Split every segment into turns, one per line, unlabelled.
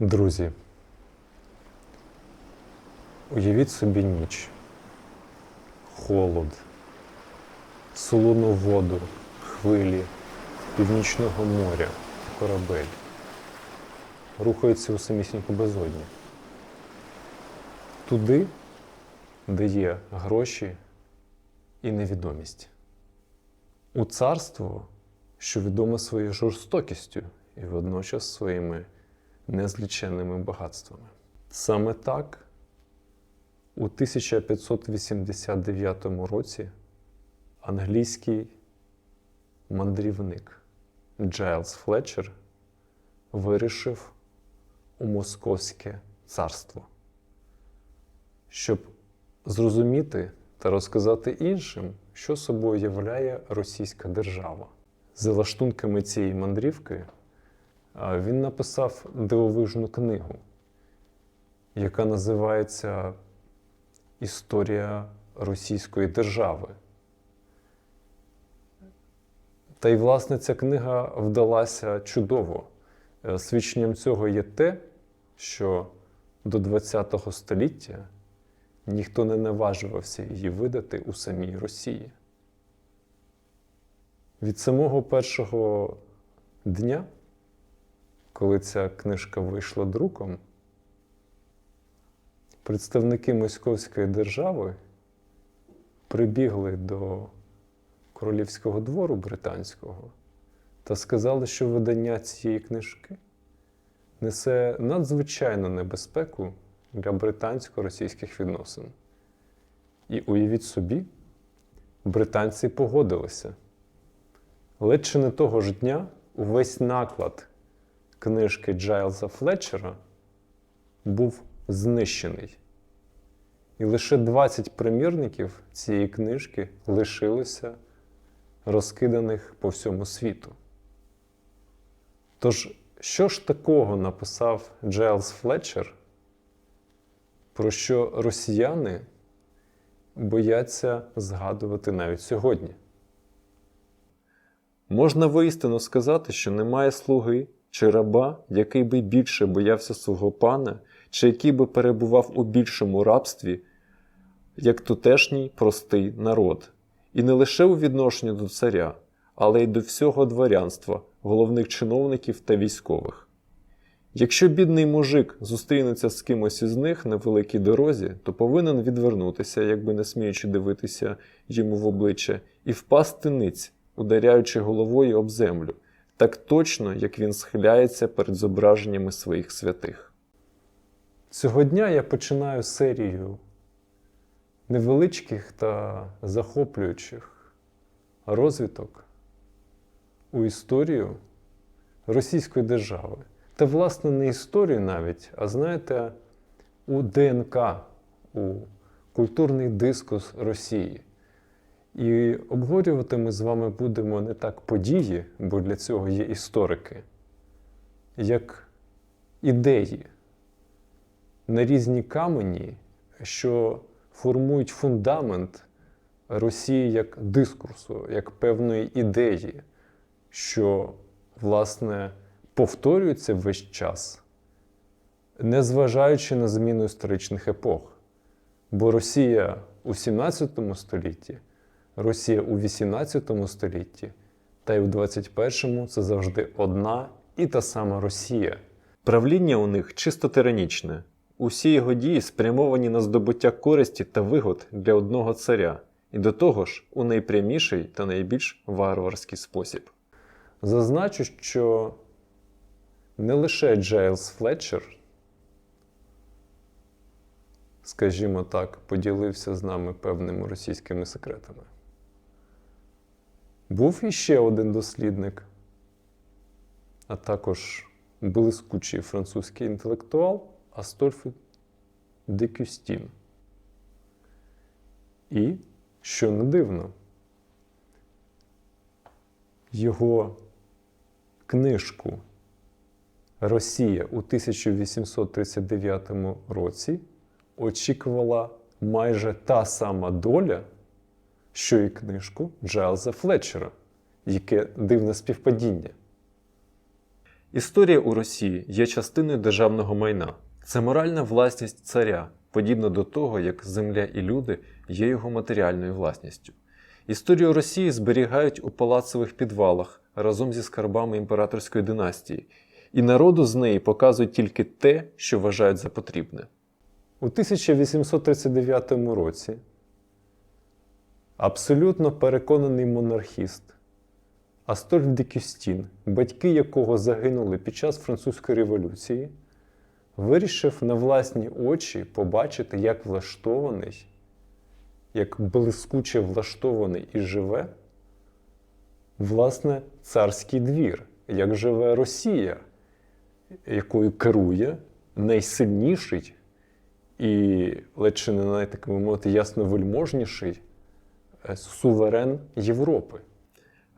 Друзі, уявіть собі ніч, холод, солону воду, хвилі північного моря, корабель. Рухається у самісіньку безодні. Туди, де є гроші і невідомість. У царство, що відоме своєю жорстокістю і водночас своїми незліченними багатствами. Саме так у 1589 році англійський мандрівник Джайлз Флетчер вирішив у Московське царство, щоб зрозуміти та розказати іншим, що собою являє російська держава. За лаштунками цієї мандрівки він написав дивовижну книгу, яка називається Історія Російської держави. Та й, власне, ця книга вдалася чудово. Е, Свідченням цього є те, що до ХХ століття ніхто не наважувався її видати у самій Росії. Від самого першого дня, коли ця книжка вийшла друком, представники Московської держави прибігли до королівського двору британського та сказали, що видання цієї книжки несе надзвичайну небезпеку для британсько-російських відносин. І уявіть собі, британці погодилися. Ледь чи не того ж дня увесь наклад книжки Джайлза Флетчера був знищений. І лише 20 примірників цієї книжки лишилося розкиданих по всьому світу. Тож, що ж такого написав Джайлз Флетчер, про що росіяни бояться згадувати навіть сьогодні? Можна воістину сказати, що немає слуги чи раба, який би більше боявся свого пана, чи який би перебував у більшому рабстві, як тутешній простий народ, і не лише у відношенні до царя, але й до всього дворянства, головних чиновників та військових. Якщо бідний мужик зустрінеться з кимось із них на великій дорозі, то повинен відвернутися, якби не сміючи дивитися йому в обличчя, і впасти ниць, ударяючи головою об землю, так точно, як він схиляється перед зображеннями своїх святих. Цього дня я починаю серію невеличких та захоплюючих розвиток у історію Російської держави. Та, власне, не історію навіть, а знаєте, у ДНК, у культурний дискус Росії. І обговорювати ми з вами будемо не так події, бо для цього є історики, як ідеї на різні камені, що формують фундамент Росії як дискурсу, як певної ідеї, що, власне, повторюється весь час, незважаючи на зміну історичних епох. Бо Росія у 17 столітті, Росія у 18 столітті та й у 21-му це завжди одна і та сама Росія. Правління у них чисто тиранічне. Усі його дії спрямовані на здобуття користі та вигод для одного царя, і до того ж у найпряміший та найбільш варварський спосіб. Зазначу, що не лише Джейлз Флетчер, скажімо так, поділився з нами певними російськими секретами. Був іще один дослідник, а також блискучий французький інтелектуал Астольф де Кюстін. І, що не дивно, його книжку Росія у 1839 році очікувала майже та сама доля, що і книжку Джайлза Флетчера, яке дивне співпадіння. Історія у Росії є частиною державного майна. Це моральна власність царя, подібно до того, як земля і люди є його матеріальною власністю. Історію Росії зберігають у палацових підвалах разом зі скарбами імператорської династії, і народу з неї показують тільки те, що вважають за потрібне.
У 1839 році абсолютно переконаний монархіст. Астольф де Кюстін, батьки якого загинули під час французької революції, вирішив на власні очі побачити, як влаштований, як блискуче влаштований і живе власне царський двір, як живе Росія, якою керує найсильніший і ледь чи не би мовити ясновельможніший суверен Європи.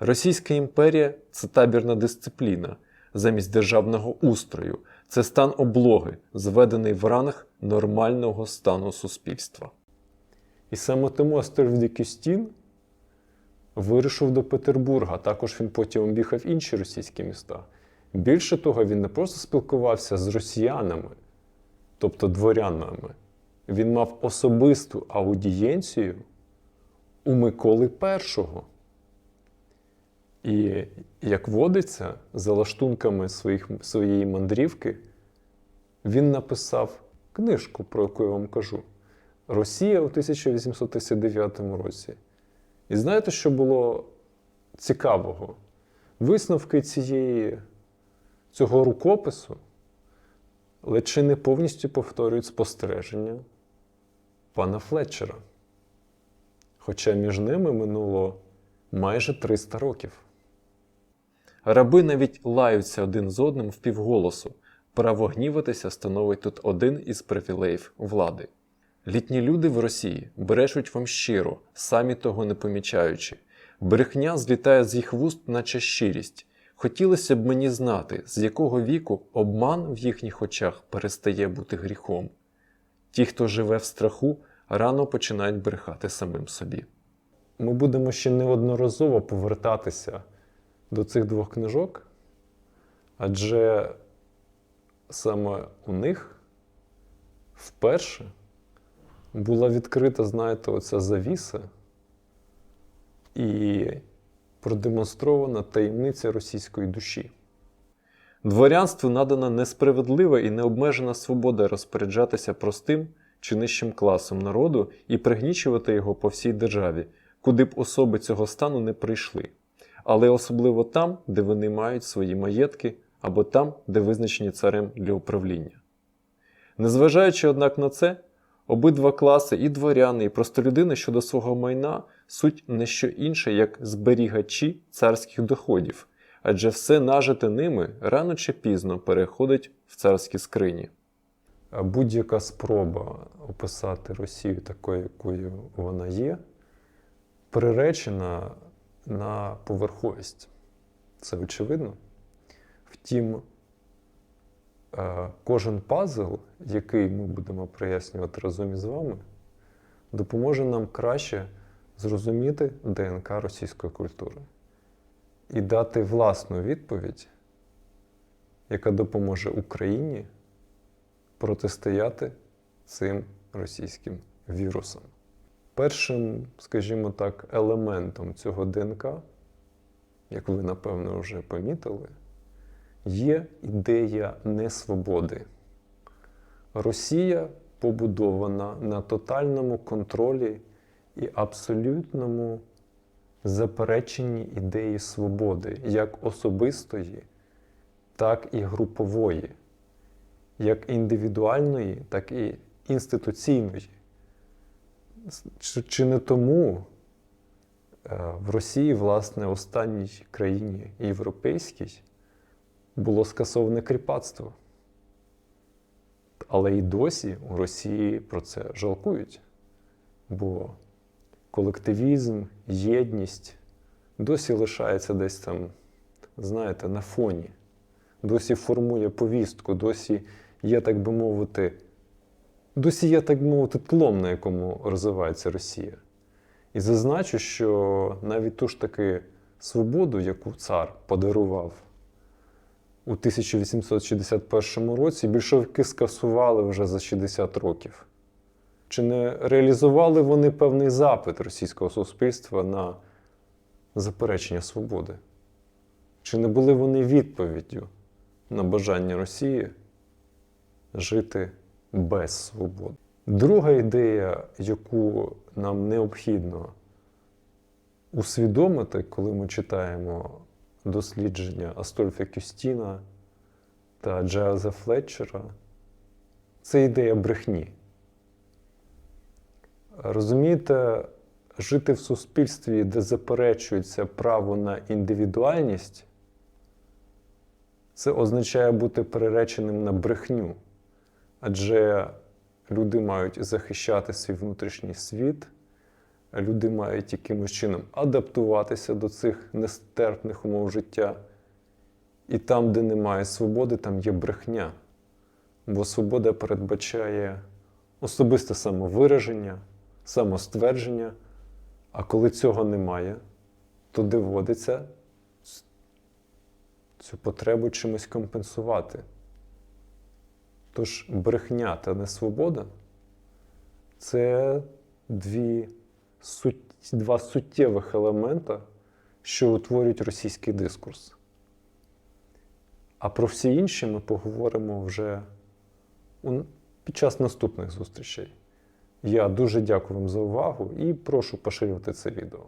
Російська імперія це табірна дисципліна замість державного устрою, це стан облоги, зведений в ранг нормального стану суспільства.
І саме тому Астольф де Кюстін до Петербурга. Також він потім об'їхав інші російські міста. Більше того, він не просто спілкувався з росіянами, тобто дворянами. Він мав особисту аудієнцію у Миколи І. І, як водиться, за лаштунками своїх, своєї мандрівки, він написав книжку, про яку я вам кажу. Росія у 1839 році. І знаєте, що було цікавого? Висновки цієї, цього рукопису чи не повністю повторюють спостереження пана Флетчера. Хоча між ними минуло майже 300 років.
Раби навіть лаються один з одним впівголосу. Право гніватися становить тут один із привілеїв влади. Літні люди в Росії брешуть вам щиро, самі того не помічаючи. Брехня злітає з їх вуст, наче щирість. Хотілося б мені знати, з якого віку обман в їхніх очах перестає бути гріхом. Ті, хто живе в страху, рано починають брехати самим собі.
Ми будемо ще неодноразово повертатися до цих двох книжок, адже саме у них вперше була відкрита, знаєте, оця завіса і продемонстрована таємниця російської душі.
Дворянству надана несправедлива і необмежена свобода розпоряджатися простим чи нижчим класом народу і пригнічувати його по всій державі, куди б особи цього стану не прийшли, але особливо там, де вони мають свої маєтки, або там, де визначені царем для управління. Незважаючи, однак, на це, обидва класи, і дворяни, і простолюдини щодо свого майна суть не що інше, як зберігачі царських доходів, адже все нажите ними рано чи пізно переходить в царські скрині.
Будь-яка спроба описати Росію такою, якою вона є, приречена на поверховість. Це очевидно. Втім, е, кожен пазл, який ми будемо прояснювати разом із вами, допоможе нам краще зрозуміти ДНК російської культури і дати власну відповідь, яка допоможе Україні протистояти цим російським вірусам. Першим, скажімо так, елементом цього ДНК, як ви напевно вже помітили, є ідея несвободи. Росія побудована на тотальному контролі і абсолютному запереченні ідеї свободи, як особистої, так і групової, як індивідуальної, так і інституційної. Чи, чи не тому е, в Росії, власне, останній країні європейській було скасоване кріпацтво? Але і досі у Росії про це жалкують. Бо колективізм, єдність досі лишається десь там, знаєте, на фоні, досі формує повістку, досі є, так би мовити, досі є, так би мовити, тлом, на якому розвивається Росія. І зазначу, що навіть ту ж таки свободу, яку цар подарував у 1861 році більшовики скасували вже за 60 років. Чи не реалізували вони певний запит російського суспільства на заперечення свободи? Чи не були вони відповіддю на бажання Росії жити без свободи? Друга ідея, яку нам необхідно усвідомити, коли ми читаємо дослідження Астольфа Кюстіна та Джайлза Флетчера, це ідея брехні. Розумієте, жити в суспільстві, де заперечується право на індивідуальність, це означає бути перереченим на брехню. Адже люди мають захищати свій внутрішній світ, люди мають якимось чином адаптуватися до цих нестерпних умов життя. І там, де немає свободи, там є брехня. Бо свобода передбачає особисте самовираження, самоствердження. А коли цього немає, то доводиться цю потребу чимось компенсувати. Тож брехня та несвобода це дві два суттєвих елемента, що утворюють російський дискурс. А про всі інші ми поговоримо вже під час наступних зустрічей. Я дуже дякую вам за увагу і прошу поширювати це відео.